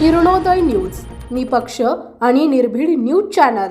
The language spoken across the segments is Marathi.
किरणोदय न्यूज. निपक्ष आणि निर्भीड न्यूज चॅनल.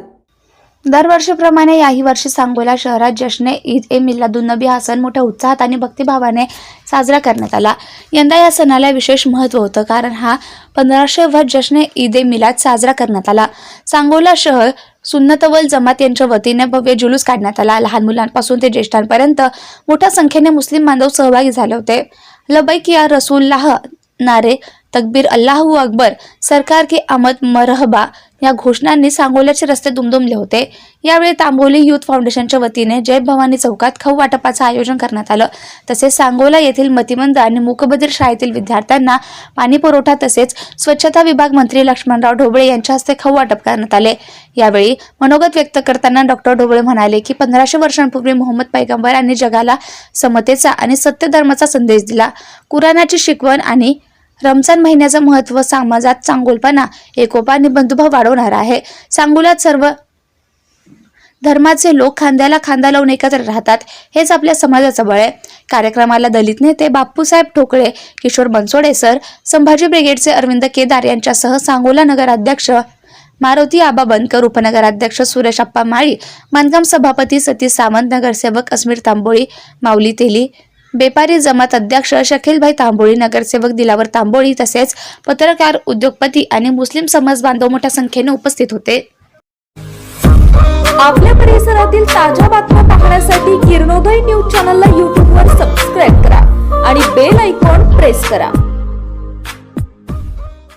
दरवर्षीप्रमाणे याही वर्षी सांगोला शहरात जश्ने ईद ए मिलादुन्नबी हा सण मोठ्या उत्साहात आणि भक्तिभावाने साजरा करण्यात आला. यंदा या सणाला विशेष महत्त्व होतं कारण हा पंधराशे व जश्ने ईद ए मिलाद साजरा करण्यात आला. सांगोला शहर सुन्नतवल जमात यांच्या वतीने भव्य जुलूस काढण्यात आला. लहान मुलांपासून ते ज्येष्ठांपर्यंत मोठ्या संख्येने मुस्लिम बांधव सहभागी झाले होते. लबैक या रसूल्लाह नारे तकबीर अल्लाहू अकबर सरकार की आमद मरहबा या घोषणांनी सांगोल्याचे रस्ते दुमदुमले होते. यावेळी तांबोली युथ फाउंडेशनच्या वतीने जय भवानी चौकात खाऊ वाटपाचं आयोजन करण्यात आलं. तसेच सांगोला येथील मतिमंद आणि मूकबधीर शाळेतील विद्यार्थ्यांना पाणी पुरवठा तसेच स्वच्छता विभाग मंत्री लक्ष्मणराव ढोबळे यांच्या हस्ते खाऊ वाटप करण्यात आले. यावेळी मनोगत व्यक्त करताना डॉक्टर ढोबळे म्हणाले की पंधराशे वर्षांपूर्वी मोहम्मद पैगंबर यांनी जगाला समतेचा आणि सत्य धर्माचा संदेश दिला. कुराणाची शिकवण आणि रमजान महिन्याचं महत्त्व समाजात चांगुलपणा एकोपा आणि बंधुभाव वाढवणार आहे. सांगोल्यात सर्व धर्माचे लोक खांद्याला खांदा लावून एकत्र राहतात हेच आपल्या समाजाचं बळ आहे. कार्यक्रमाला दलित नेते बाप्पूसाहेब ठोकळे किशोर बनसोडे सर संभाजी ब्रिगेडचे अरविंद केदार यांच्यासह सांगोला नगराध्यक्ष मारुती आबा बनकर उपनगराध्यक्ष सुरेश अप्पा माळी बांधकाम सभापती सतीश सावंत नगरसेवक अस्मीर तांबोळी माऊली तेली बेपारी जमात अध्यक्ष शकीलभाई तांबोळी नगरसेवक दिलावर तांबोळी तसेच पत्रकार उद्योगपती आणि मुस्लिम समाज बांधव मोठ्या संख्येने उपस्थित होते. आपल्या परिसरातील ताज्या बातम्या पाहण्यासाठी किरणोदय न्यूज चॅनलला यूट्यूबवर सबस्क्राईब करा आणि बेल आयकॉन प्रेस करा.